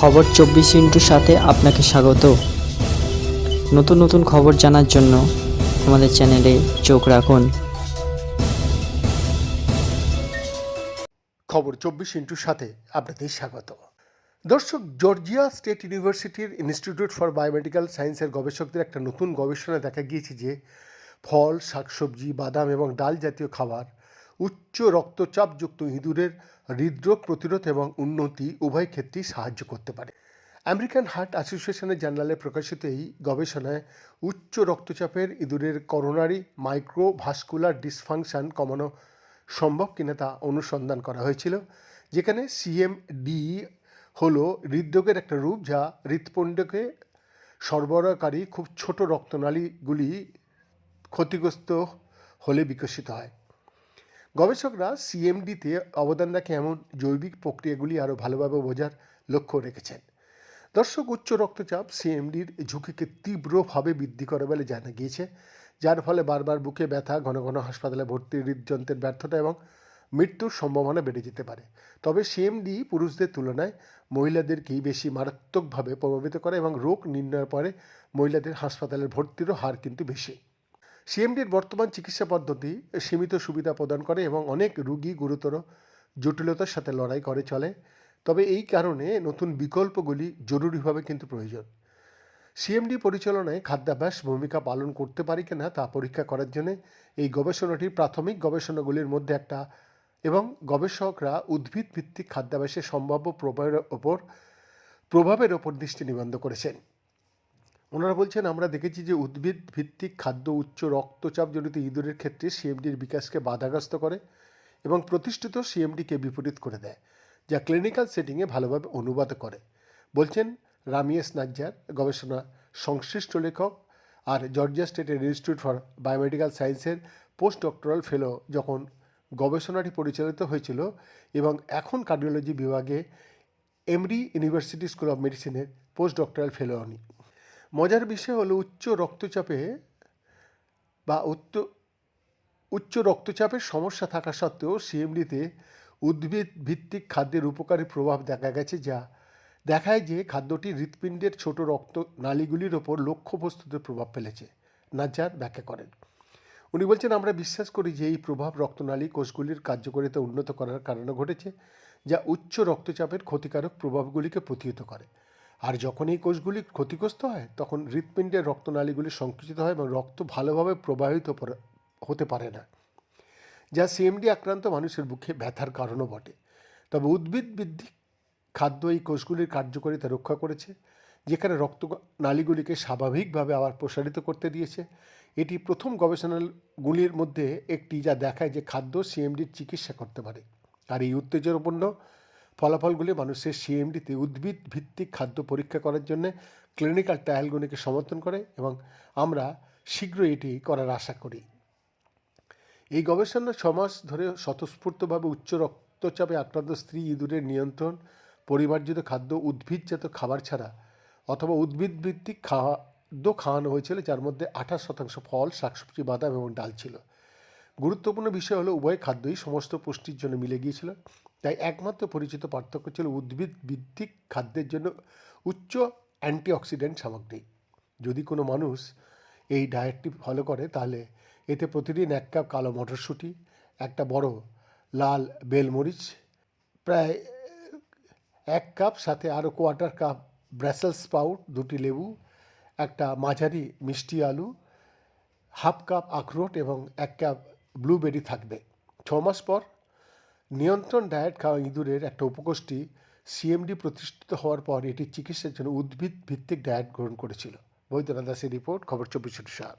খবর চব্বিশ ইন্টুর সাথে আপনাকে স্বাগত। নতুন নতুন খবর জানার জন্য আমাদের চ্যানেলে চোখ রাখুন। খবর চব্বিশ ইন্টুর সাথে আপনাদের স্বাগত। দর্শক, জর্জিয়া স্টেট ইউনিভার্সিটির ইনস্টিটিউট ফর বায়োমেডিক্যাল সায়েন্সের গবেষকদের একটা নতুন গবেষণায় দেখা গিয়েছে যে ফল, শাকসবজি, বাদাম এবং ডাল জাতীয় খাবার উচ্চ রক্তচাপযুক্ত ইঁদুরের হৃদরোগ প্রতিরোধ এবং উন্নতি উভয় ক্ষেত্রেই সাহায্য করতে পারে। আমেরিকান হার্ট অ্যাসোসিয়েশনের জার্নালে প্রকাশিত এই গবেষণায় উচ্চ রক্তচাপের ইঁদুরের করোনারি মাইক্রোভাস্কুলার ডিসফাংশন কমানো সম্ভব কিনা তা অনুসন্ধান করা হয়েছিল, যেখানে সিএমডি হলো হৃদরোগের একটা রূপ যা হৃৎপিণ্ডকে সরবরাহকারী খুব ছোট রক্তনালীগুলি ক্ষতিগ্রস্ত হলে বিকশিত হয়। গবেষকরা সিএমডিতে অবদান রাখে এমন জৈবিক প্রক্রিয়াগুলি আরও ভালোভাবে বোঝার লক্ষ্য রেখেছেন। দর্শক, উচ্চ রক্তচাপ সিএমডির ঝুঁকিকে তীব্রভাবে বৃদ্ধি করে বলে জানা গিয়েছে, যার ফলে বারবার বুকে ব্যথা, ঘন ঘন হাসপাতালে ভর্তি হৃদযন্ত্রের ব্যর্থতা এবং মৃত্যুর সম্ভাবনা বেড়ে যেতে পারে। তবে সিএমডি পুরুষদের তুলনায় মহিলাদেরকেই বেশি মারাত্মকভাবে প্রভাবিত করে এবং রোগ নির্ণয়ের পরে মহিলাদের হাসপাতালের ভর্তিরও হার কিন্তু বেশি। সিএমডির বর্তমান চিকিৎসা পদ্ধতি সীমিত সুবিধা প্রদান করে এবং অনেক রোগী গুরুতর জটিলতার সাথে লড়াই করে চলে। তবে এই কারণে নতুন বিকল্পগুলি জরুরিভাবে কিন্তু প্রয়োজন। সিএমডি পরিচালনায় খাদ্যাভ্যাস ভূমিকা পালন করতে পারে কিনা তা পরীক্ষা করার জন্য এই গবেষণাটির প্রাথমিক গবেষণাগুলির মধ্যে একটা এবং গবেষকরা উদ্ভিদ ভিত্তিক খাদ্যাভ্যাসের সম্ভাব্য প্রভাবের ওপর প্রভাবের ওপর দৃষ্টি নিবন্ধ করেছেন। ওনারা বলছেন, আমরা দেখেছি যে উদ্ভিদ ভিত্তিক খাদ্য উচ্চ রক্তচাপ জনিত ইঁদুরের ক্ষেত্রে সিএমডির বিকাশকে বাধাগ্রস্ত করে এবং প্রতিষ্ঠিত সিএমডিকে বিপরীত করে দেয়, যা ক্লিনিক্যাল সেটিংয়ে ভালোভাবে অনুবাদ করে। বলছেন, রামিয়েস নাজ্জার, গবেষণা সংশ্লিষ্ট লেখক আর জর্জিয়া স্টেটের ইনস্টিটিউট ফর বায়োমেডিক্যাল সায়েন্সের পোস্ট ডক্টরাল ফেলো, যখন গবেষণাটি পরিচালিত হয়েছিল এবং এখন কার্ডিওলজি বিভাগে এমরি ইউনিভার্সিটি স্কুল অফ মেডিসিনের পোস্ট ডক্টরাল ফেলো উনি। মজার বিষয় হলো উচ্চ রক্তচাপে বা উচ্চ উচ্চ রক্তচাপের সমস্যা থাকা সত্ত্বেও সিএমডিতে উদ্ভিদ ভিত্তিক খাদ্যের উপকারী প্রভাব দেখা গেছে যা দেখায় যে খাদ্যটি হৃৎপিণ্ডের ছোট রক্ত নালীগুলির ওপর লক্ষ্যবস্তুতে প্রভাব ফেলেছে, নাজ্জার ব্যাখ্যা করেন। উনি বলছেন, আমরা বিশ্বাস করি যে এই প্রভাব রক্তনালী কোষগুলির কার্যকারিতা উন্নত করার কারণে ঘটেছে, যা উচ্চ রক্তচাপের ক্ষতিকারক প্রভাবগুলিকে প্রতিহত করে। আর যখন এই কোষগুলি ক্ষতিগ্রস্ত হয়, তখন হৃৎপিণ্ডের রক্তনালীগুলি সংকুচিত হয় এবং রক্ত ভালোভাবে প্রবাহিত হতে পারে না, যা সিএমডি আক্রান্ত মানুষের বুকে ব্যথার কারণও বটে। তবে উদ্ভিদ বৃদ্ধি খাদ্য এই কোষগুলির কার্যকারিতা রক্ষা করেছে, যেখানে রক্ত নালীগুলিকে স্বাভাবিকভাবে আবার প্রসারিত করতে দিয়েছে। এটি প্রথম গবেষণাগুলির মধ্যে একটি, যা দেখায় যে খাদ্য সিএমডির চিকিৎসা করতে পারে। আর এই উত্তেজনাপূর্ণ ফলাফলগুলি মানুষের সিএমডিতে উদ্ভিদ ভিত্তিক খাদ্য পরীক্ষা করার জন্য ক্লিনিক্যাল ট্রায়ালগুলিকে সমর্থন করে এবং আমরা শীঘ্রই এটি করার আশা করি। এই গবেষণা ছমাস ধরে স্বতঃস্ফূর্তভাবে উচ্চ রক্তচাপে আক্রান্ত স্ত্রী ইঁদুরের নিয়ন্ত্রণ, পরিমার্জিত খাদ্য, উদ্ভিদজাত খাবার ছাড়া অথবা উদ্ভিদ ভিত্তিক খাদ্য খাওয়ানো হয়েছিল যার মধ্যে আঠাশ শতাংশ ফল, শাকসবজি, বাদাম এবং ডাল ছিল। গুরুত্বপূর্ণ বিষয় হলো উভয় খাদ্যই সমস্ত পুষ্টির জন্য মিলে গিয়েছিল। তাই একমাত্র পরিচিত পার্থক্য ছিল উদ্ভিদ ভিত্তিক খাদ্যের জন্য উচ্চ অ্যান্টিঅক্সিডেন্ট সামগ্রী। যদি কোনো মানুষ এই ডায়েটটি ফলো করে, তাহলে এতে প্রতিদিন এক কাপ কালো মটরশুঁটি, একটা বড় লাল বেলমরিচ, প্রায় এক কাপ, সাথে আরও কোয়ার্টার কাপ ব্রাসেল স্পাউট দুটি লেবু, একটা মাঝারি মিষ্টি আলু, হাফ কাপ আখরোট এবং এক কাপ ব্লুবেরি থাকবে। ছ মাস পর নিয়ন্ত্রণ ডায়েট খাওয়া ইঁদুরের একটা উপগোষ্ঠী সিএমডি প্রতিষ্ঠিত হওয়ার পর এটি চিকিৎসার জন্য উদ্ভিদ ভিত্তিক ডায়েট গ্রহণ করেছিল। বৈদ্যনাথ দাসের রিপোর্ট, খবর চব্বিশ সাত।